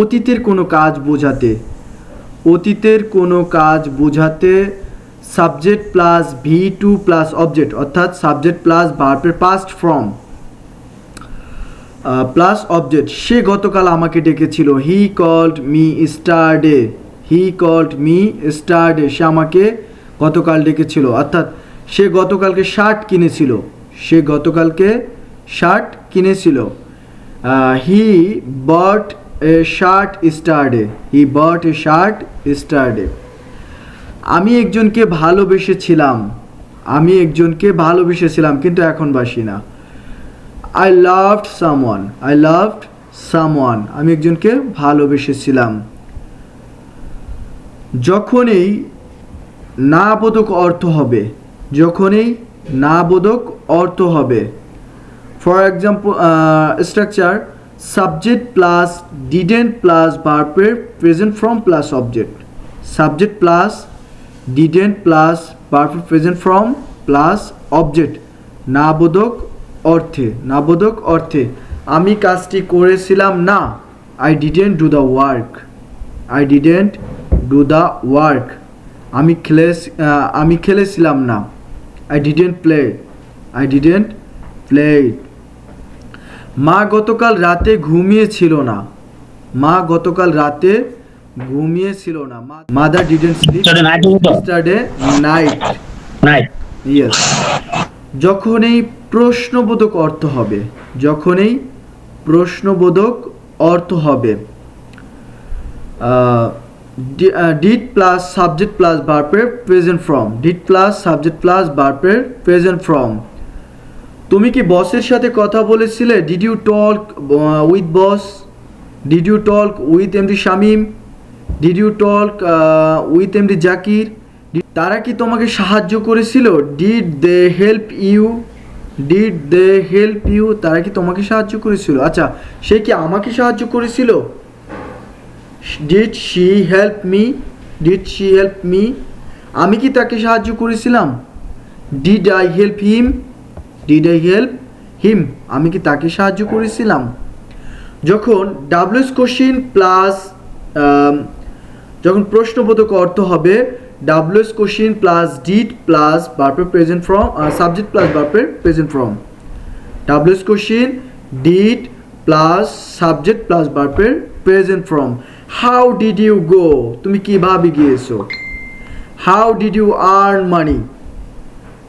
অতীতের কোনো কাজ বোঝাতে, অতীতের কোনো কাজ বোঝাতে subject plus V two plus object অর্থাৎ সাবজেক্ট প্লাস ভার্বের পাস্ট ফর্ম প্লাস অবজেক্ট সে গতকাল আমাকে ডেকেছিল he called me yesterday he called me yesterday সে আমাকে গতকাল ডেকেছিল, অর্থাৎ সে গতকালকে শার্ট কিনেছিল, সে গতকালকে শার্ট কিনেছিল। হি বট এ শার্ট স্টারডে হি বট এ শার্ট স্টারডে আমি একজনকে ভালোবেসেছিলাম। আমি একজনকে ভালোবেসেছিলাম, কিন্তু এখন বাসি না। I loved someone I loved someone আমি একজনকে ভালোবেসেছিলাম। যখনই না বোধক অর্থ হবে, যখনই না বোধক অর্থ হবে for example structure subject plus didn't plus ভার্বের present form plus object subject plus didn't plus ভার্বের প্রেজেন্ট ফর্ম প্লাস অবজেক্ট না বোধক অর্থে না বোধক অর্থে, আমি কাজটি করেছিলাম না। I didn't do the work I didn't do the work আমি খেলে আমি খেলেছিলাম না। I didn't play I didn't play মা গতকাল রাতে ঘুমিয়েছিল না। মা গতকাল রাতে ঘুমিয়েছিল না। Mother didn't sleep Yesterday night হলো তো? স্টারডে নাইট নাইট ইয়েস যখনই প্রশ্নবোধক অর্থ হবে যখনই প্রশ্নবোধক অর্থ হবে did plus subject plus বার্পের present form did plus subject plus বার্পের present form তুমি কি বসের সাথে কথা বলেছিলে? Did you talk with boss did you talk with MD Shamim did you talk with MD Zakir তারা কি তোমাকে সাহায্য করেছিল? Did they help you did they help you তারা কি তোমাকে সাহায্য করেছিল? আচ্ছা সে কি আমাকে সাহায্য করেছিল? Did she help me did she help me আমি কি তাকে সাহায্য করেছিলাম? Did I help him did I help him আমি কি তাকে সাহায্য করেছিলাম? যখন ডাব্লিউএস কোশ্চিন প্লাস যখন প্রশ্নবোধক অর্থ হবে WH question plus did plus বার্পের present form subject plus বার্পের present form WH question did plus subject plus বার্পের present form how did you go তুমি কীভাবে গিয়েছো? How did you earn money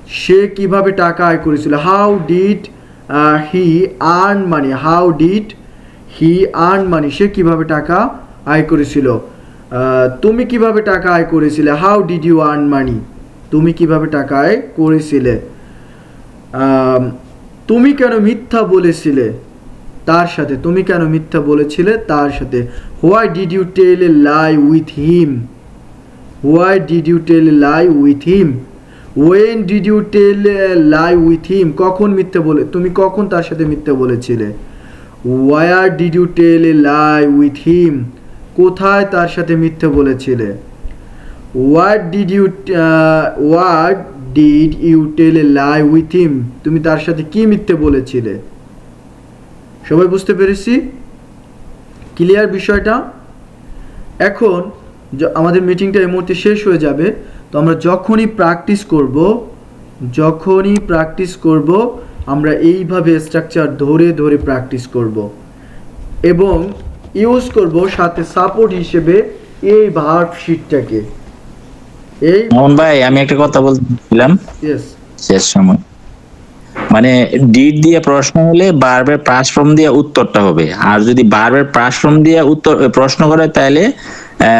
সে কীভাবে টাকা আয় করেছিল? How did he earn money how did he earn money সে কীভাবে টাকা আয় করেছিল? তুমি কীভাবে টাকা আয় করেছিলে? How did you earn money তুমি কীভাবে টাকা আয় করেছিলে? তুমি কেন মিথ্যা বলেছিলে? তার সাথে। তুমি কেন মিথ্যা বলেছিলে? তার সাথে। Why did you tell a lie with him why did you tell a lie with him when did you tell lie with him কখন মিথ্যে বলে, তুমি কখন তার সাথে মিথ্যে বলেছিলে? Where did you tell lie with him কোথায় তার সাথে মিথ্যে বলেছিলে? What did you what did you tell a lie with him তুমি তার সাথে কি মিথ্যে বলেছিলে? সবাই বুঝতে পেরেছি? ক্লিয়ার বিষয়টা? এখন আমাদের মিটিংটা এই মুহূর্তে শেষ হয়ে যাবে। তো আমরা যখনই প্র্যাকটিস করব যখনই প্র্যাকটিস করব আমরা এইভাবে স্ট্রাকচার ধরে ধরে প্র্যাকটিস করব এবং ইউজ করব সাথে সাপোর্ট হিসেবে এই ভার্ব শিটটাকে এই মোহন ভাই আমি একটা কথা বলছিলাম। ইয়েস শেষ সময়। মানে ডিড দিয়ে প্রশ্ন হলে বারবার পাস ফর্ম দিয়ে উত্তরটা হবে। আর যদি বারবার পাস ফর্ম দিয়ে উত্তর প্রশ্ন করে তাহলে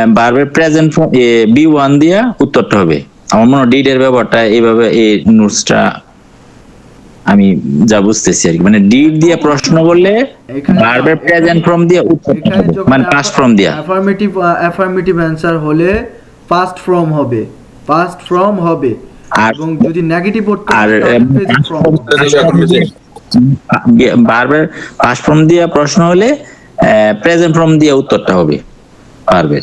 বারবার প্রেজেন্ট ফর্ম বি ওয়ান দিয়ে উত্তরটা হবে। আমার মনে হয় ডিড এর ব্যাপারটা এইভাবে এই নোটসটা আমি যা বুঝতেছি আর কি। মানে ডিড দিয়ে প্রশ্ন করলে বারবার প্রেজেন্ট ফর্ম দিয়ে উত্তর মানে পাস ফর্ম দিয়া। অ্যাফার্মেটিভ অ্যাফার্মেটিভ অ্যান্সার হলে পাস্ট ফর্ম হবে। পাস্ট ফর্ম হবে। আর- এবং যদি নেগেটিভ আর প্রেজেন্ট ফর্ম বারবার পাস ফর্ম দিয়ে প্রশ্ন হলে প্রেজেন্ট ফর্ম দিয়ে উত্তরটা হবে। পারবে